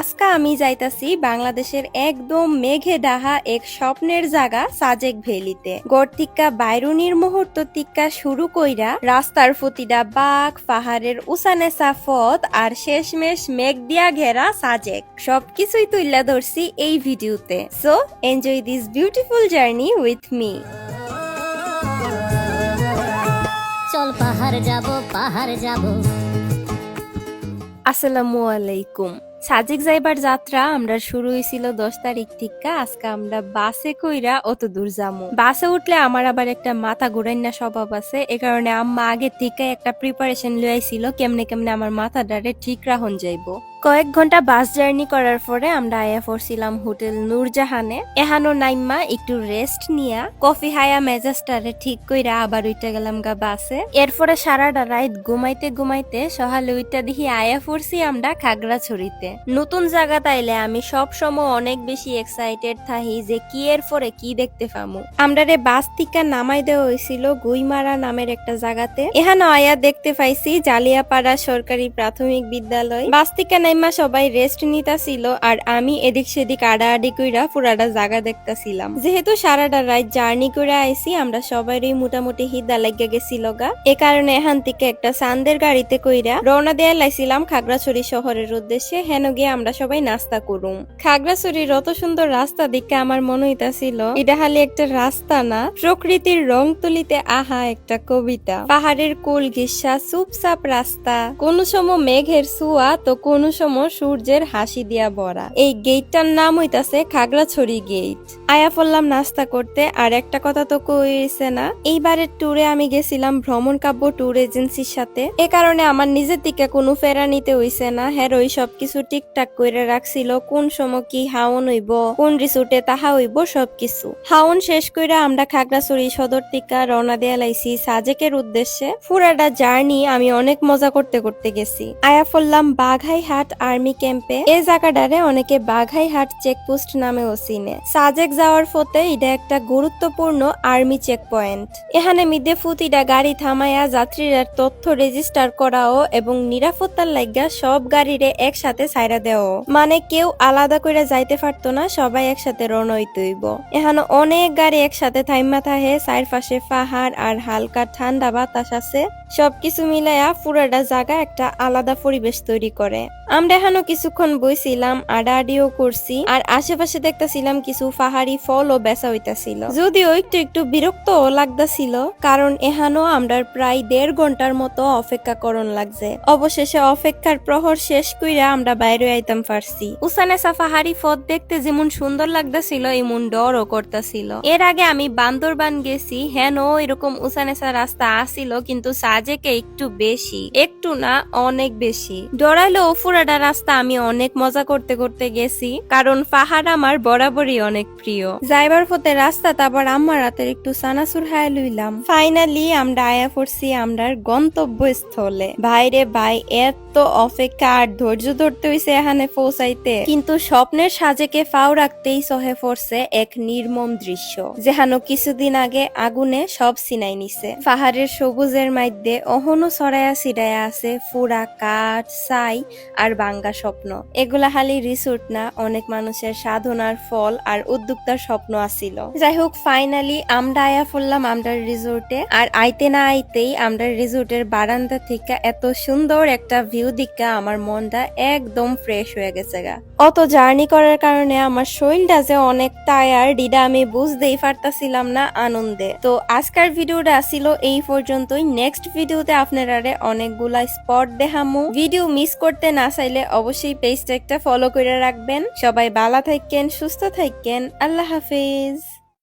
আজকে আমি যাইতাছি বাংলাদেশের একদম মেঘে ডাহা এক স্বপ্নের জায়গা সাজেক ভ্যালিতে। গড় টিক্কা বাইরুনির মুহূর্ত টিক্কা শুরু কইরা রাস্তার প্রতিটা বাঘ পাহাড়ের উসানে সাফত আর শেষমেশ মেঘ দিয়া ঘেরা সাজেক। সবকিছুই তুইলা ধরছি এই ভিডিওতে। So enjoy this beautiful journey with me চল পাহাড় যাব পাহাড় যাব। আসসালামু আলাইকুম। সাজেক যাইবার যাত্রা আমরা শুরু হয়েছিল দশ তারিখ থেকে আজকে আমরা বাসে কইরা অত দূর যাব বাসে উঠলে আমার আবার একটা মাথা ঘুরাই না স্বভাব আছে। এ কারণে আম্মা আগে থেকে একটা প্রিপারেশন লইছিল কেমনে কেমনে আমার মাথাটারে ঠিক রাখুন যাইবো। কয়েক ঘণ্টা বাস জার্নি করার পরে আমরা আয়া পড়ছিলাম হোটেল নূরজাহানে। এহানো নাইম্মা একটু রেস্ট নিয়া কফি হায়া মেজাজটারে ঠিক কইরা আবার উইটা গেলাম গা বাসে। এরপরে সারাটা রাত ঘুমাইতে ঘুমাইতে সহালে উইটা দেখি আয়া পড়ছি আমরা খাগড়াছড়িতে। নতুন জায়গা তাইলে আমি সব সময় অনেক বেশি এক্সাইটেড থাকি যে কি এর পরে কি দেখতে পামু। আমরা রে বাস থেকে নামাই দেওয়া হয়েছিল গুইমারা নামের একটা জায়গাতে এহানো আয়া দেখতে পাইছি জালিয়াপাড়া সরকারি প্রাথমিক বিদ্যালয়। বাস থেকে নাইমা সবাই রেস্ট নিতাছিল আর আমি এদিক সেদিক আড়াআড়ি কইরা পুরাটা জায়গা দেখতাছিলাম। যেহেতু সারাটা রাত জার্নি করে আইছি, আমরা সবারই মোটামুটি হিদা লাগিয়া গেছিল গা। এ কারণে এখান থেকে একটা সান্দের গাড়িতে কইরা রওনা দেয়া লাইছিলাম খাগড়াছড়ি শহরের উদ্দেশ্যে। হেন গিয়ে আমরা সবাই নাস্তা করুম। খাগড়াছড়ির অত সুন্দর রাস্তা দেখে আমার মনে হইতাছিল, এটা খালি একটা রাস্তা না, প্রকৃতির রং তুলিতে আহা একটা কবিতা। পাহাড়ের কোল ঘিসা চুপচাপ রাস্তা, কোন সময় মেঘের সুয়া, তো কোন সময় সূর্যের হাসি দিয়া ভরা। এই গেটটার নাম হইতাছে খাগড়াছড়ি গেট আয়া পড়লাম নাস্তা করতে, আর একটা কথা তো কইছে না, এইবারের ট্যুরে আমি গেছিলাম ভ্রমণ কাব্য ট্যুর এজেন্সির সাথে। এ কারণে আমার নিজের দিকে কোনো ফেরা নিতে হইছে না। হ্যাঁ ওই সবকিছু ঠিকঠাক করে রাখছিল, কোন সময় কি হাওন হইব, কোন রিসোর্টে তাহা হইব, সবকিছু। হাওন শেষ কইরা আমরা খাগড়াছড়ি সদর টিকা রওনা দেয়া লাইছি সাজেকের উদ্দেশ্যে। পুরাটা জার্নি আমি অনেক মজা করতে করতে গেছি। আয়া ফললাম বাঘাই হাট আর্মি ক্যাম্পে। এই জায়গাটারে অনেকে বাঘাই হাট চেকপোস্ট নামেও চিনে। সাজেক যাওয়ার ফতে এটা একটা গুরুত্বপূর্ণ আর্মি চেক পয়েন্ট এখানে মিদে ফুতিটা গাড়ি থামাইয়া যাত্রীরা তথ্য রেজিস্টার করাও এবং নিরাপত্তার লাইগা সব গাড়িরে একসাথে সাইরা দেও মানে কেউ আলাদা করে যাইতে পারতো না, সবাই একসাথে রওনা হইতে হইব এখানে অনেক গাড়ি একসাথে থাইমা থাহে চার পাশে পাহাড় আর হালকা ঠান্ডা বাতাস আছে। সবকিছু মিলাইয়া পুরাটা জায়গা একটা আলাদা পরিবেশ তৈরি করে। আমরা এখানে কিছুক্ষণ বইছিলাম, আডাআডিও করছি, আর আশেপাশে দেখতেছিলাম কিছু পাহাড়ি ফল ও বেচা হইতাছিল। যদিও একটু একটু বিরক্ত লাগতাছিল, কারণ এখানেও আমরা প্রায় দেড় ঘণ্টার মতো অপেক্ষা করণ লাগছে। অবশেষে অপেক্ষার প্রহর শেষ কইরা আমরা বাইরে আইতাম পারছি উসানেসা পাহাড়ি পথ দেখতে যেমন সুন্দর লাগতাছিল, এমন ডরও করতাছিল। এর আগে আমি বান্দরবান গেছি, হেন এরকম উসানেসা রাস্তা আসিল কিন্তু সাজেকে একটু বেশি, একটু না অনেক বেশি। ডরাইলো ফুরাডা রাস্তা আমি অনেক মজা করতে করতে গেছি, কারণ পাহাড় আমার বরাবরই অনেক প্রিয়। যাইবার পথে রাস্তা আবার আমার রাতের একটু সানাসুর হায় লইলাম। ফাইনালি আমরা আয়া পড়ছি আমরার গন্তব্য স্থলে ভাইরে ভাই, এত অপেক্ষা আর ধৈর্য ধরতে হইছে এখানে পৌঁছাইতে। কিন্তু স্বপ্নের সাজেকে ফাও রাখতেই সহে পড়ছে এক নির্মম দৃশ্য যেহানো কিছুদিন আগে আগুনে সব সিনাই নিছে। পাহাড়ের সবুজের মধ্যে অহনো ছড়াইয়া ছিড়াইয়া আছে ফুরা, কাঠ, ছাই আর বাঙ্গা স্বপ্ন। এগুলা খালি রিসোর্ট না, অনেক মানুষের সাধনার ফল আর উদ্যোক্তার স্বপ্ন আসিল যাই হোক ফাইনালি আমরা আয়া পড়লাম আমরা রিসোর্টে আর আইতে না আইতেই আমরা রিসোর্টের বারান্দা থেকে এত সুন্দর একটা ভিউ দিকা আমার মনটা একদম ফ্রেশ হয়ে গেছে গা। অত জার্নি করার কারণে আমার শরীরটা যে অনেক টায়ার ডিডা আমি বুঝতেই পারতাছিলাম না আনন্দে। তো আজকের ভিডিওটা ছিল এই পর্যন্তই। নেক্সট ভিডিওতে আপনারা অনেকগুলা স্পট দেখামু। ভিডিও মিস করতে না চাইলে অবশ্যই পেজটা একটা ফলো করে রাখবেন। সবাই বালা থাকেন সুস্থ থাকেন। আল্লাহ হাফিজ।